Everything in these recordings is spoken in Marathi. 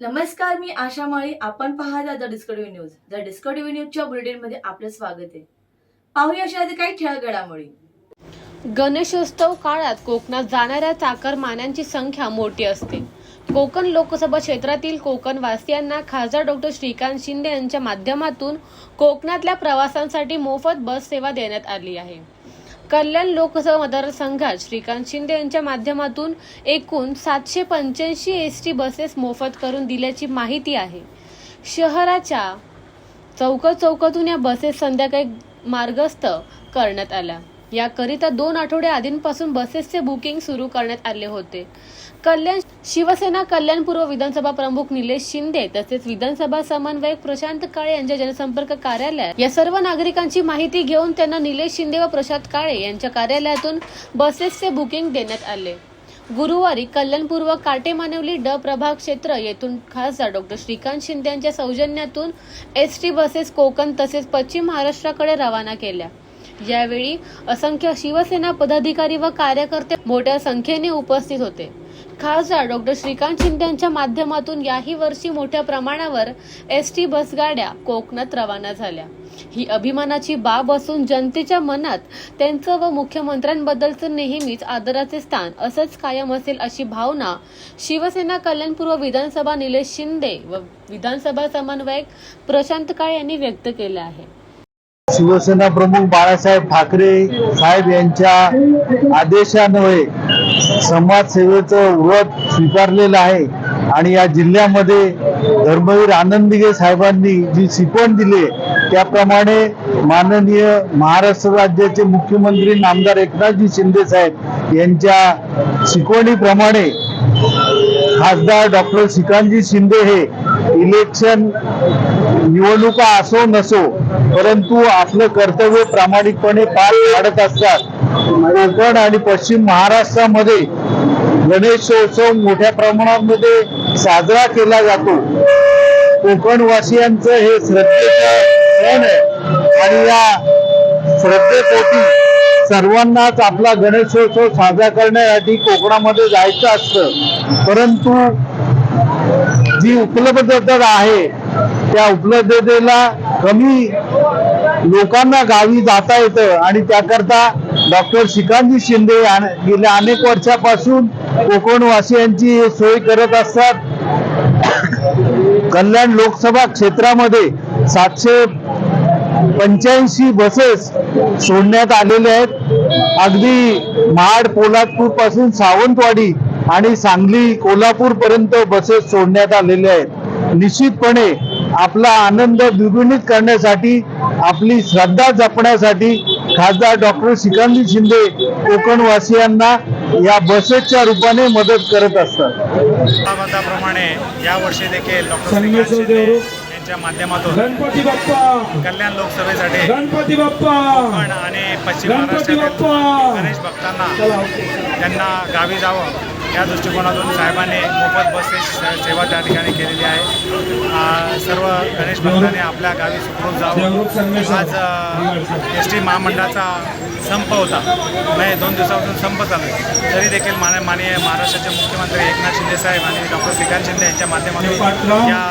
नमस्कार मी आशा माळी. आपण पाहता the discovery news. The discovery न्यूजच्या बुलेटिनमध्ये आपलं स्वागत आहे. पाहूया अशा काही ठळक घडामोडी गणेशोत्सव काळात कोकणात जाणाऱ्या चाकरमान्यांची संख्या मोठी असते. कोकण लोकसभा क्षेत्रातील कोकणवासियांना खासदार डॉक्टर श्रीकांत शिंदे यांच्या माध्यमातून कोकणातल्या प्रवासांसाठी मोफत बस सेवा देण्यात आली आहे. कल्याण लोकसभा मतदारसंघात श्रीकांत शिंदे यांच्या माध्यमातून एकूण सातशे पंच्याऐंशी एस टी बसेस मोफत करून दिल्याची माहिती आहे. शहराच्या चौक चौकातून या बसेस संध्याकाळी मार्गस्थ करण्यात आल्या. याकरिता दोन आठवड्या आधींपासून बसेसचे बुकिंग सुरू करण्यात आले होते. कल्याण शिवसेना कल्याण पूर्व विधानसभा प्रमुख निलेश शिंदे तसेच विधानसभा समन्वयक प्रशांत काळे यांच्या जनसंपर्क कार्यालयात या सर्व नागरिकांची माहिती घेऊन त्यांना निलेश शिंदे व प्रशांत काळे यांच्या कार्यालयातून बसेसचे बुकिंग देण्यात आले. गुरुवारी कल्याणपूर्व काटेमानवली ड प्रभाग क्षेत्र येथून खासदार डॉक्टर श्रीकांत शिंदे यांच्या सौजन्यातून एस टी बसेस कोकण तसेच पश्चिम महाराष्ट्राकडे रवाना केल्या. यावेळी असंख्य शिवसेना पदाधिकारी व कार्यकर्ते मोठ्या संख्येने उपस्थित होते. खासदार डॉक्टर श्रीकांत शिंद्यांच्या माध्यमातून याही वर्षी मोठ्या प्रमाणावर एस टी बसगाड्या कोकणात रवाना झाल्या. ही अभिमानाची बाब असून जनतेच्या मनात त्यांचं व मुख्यमंत्र्यांबद्दलचं नेहमीच आदराचे स्थान असंच कायम असेल अशी भावना शिवसेना कल्याणपूर्व विधानसभा निलेश शिंदे व विधानसभा समन्वयक प्रशांत काळे यांनी व्यक्त केलं आहे. शिवसेना प्रमुख बाळासाहेब ठाकरे साहेब यांच्या आदेशान्वये समाजसेवेचं व्रत स्वीकारलेलं आहे. आणि या जिल्ह्यामध्ये धर्मवीर आनंदगे साहेबांनी जी शिकवण दिली त्याप्रमाणे माननीय महाराष्ट्र राज्याचे मुख्यमंत्री नामदार एकनाथजी शिंदे साहेब यांच्या शिकवणीप्रमाणे खासदार डॉक्टर श्रीकांतजी शिंदे हे इलेक्शन निवडणुका असो नसो परंतु आपलं कर्तव्य प्रामाणिकपणे पार पाडत असतात. कोकण आणि पश्चिम महाराष्ट्रामध्ये गणेशोत्सव मोठ्या प्रमाणामध्ये साजरा केला जातो. कोकणवासियांचं हे श्रद्धेचं सण आहे. आणि या श्रद्धेपोटी सर्वांनाच आपला गणेशोत्सव साजरा करण्यासाठी कोकणामध्ये जायचं असतं. परंतु जी उपलब्धता आहे त्या उपलब्धतेला कमी लोकांना गावी जाता येतं आणि त्याकरता डॉक्टर श्रीकांतजी शिंदे गेल्या अनेक वर्षापासून कोकणवासियांची हे सोय करत असतात. कल्याण लोकसभा क्षेत्रामध्ये सातशे पंच्याऐंशी बसेस सोडण्यात आलेले आहेत. अगदी महाड पोलादपूरपासून सावंतवाडी आणि सांगली कोल्हापूर पर्यंत बसेस सोडण्यात आलेले आहेत. निश्चितपणे आपला आनंद द्विगुणित करण्यासाठी आपली श्रद्धा जपण्यासाठी खासदार डॉक्टर श्रीकांत शिंदे कोकणवासियांना या बसेसच्या रूपाने मदत करत असतात. मताप्रमाणे यावर्षी देखील यांच्या माध्यमातून गणपती बाप्पा. कल्याण लोकसभेसाठी गणपती बाप्पा. आणि पश्चिम महाराष्ट्रातील गणेश भक्तांना त्यांना गावी जावं. या दृष्टिकोनातून साहेबांनी मोफत बसेस सेवा त्या ठिकाणी केलेली आहे. सर्व गणेश भक्तांनी आपल्या गावी सुखरूप जावं आज एस टी महामंडळाचा संप होता. नाही दोन दिवसापासून संप चालू तरी देखील मान्य माननीय महाराष्ट्राचे मुख्यमंत्री एकनाथ शिंदे साहेब आणि डॉक्टर श्रीकांत शिंदे यांच्या माध्यमातून या?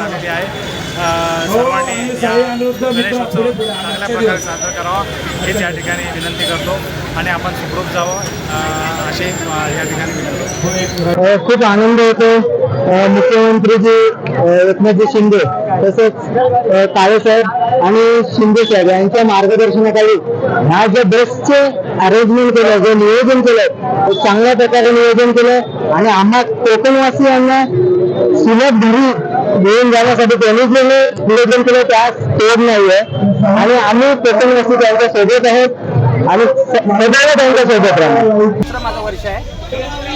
आलेली आहे. सर्वांनी आणि या गणेशोत्सव पुढे पुढे चांगल्या प्रकारे. साजरा करावा. हीच या ठिकाणी विनंती करतो आणि आपण सुखरूप जावं. अ, अशी अ, या ठिकाणी विनंती खूप आनंद होतो. मुख्यमंत्रीजी एकनाथजी शिंदे तसेच अ, काळेसाहेब आणि शिंदे साहेब यांच्या मार्गदर्शनाखाली ह्या ज्या बसचे अरेंजमेंट केलं जे नियोजन केलं ते चांगल्या प्रकारे नियोजन केलं आणि आम्हा कोकणवासियांना सुलभ घरी घेऊन जाण्यासाठी त्यांनी जे नियोजन केलं त्यास तोड नाहीये आणि आम्ही कोकणवासी त्यांच्यासोबत आहेत. आणि सदैव त्यांच्यासोबत राहणार. दुसरं माझं वर्ष आहे.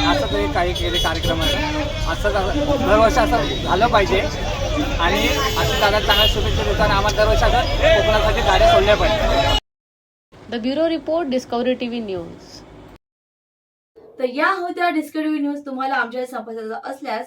असं तरी काही केले कार्यक्रमाचं असं. झालं- दरवर्षी असं झालं पाहिजे. आणि असं दादा चांगल्या शुभेच्छा देताना आम्हाला दरवर्षी असं कोकणासाठी गाड्या सोडल्या पाहिजे. The bureau report discovery TV news तर या होत्या डिस्कवरी न्यूज तुम्हाला आमच्या संपर्काचा असल्यास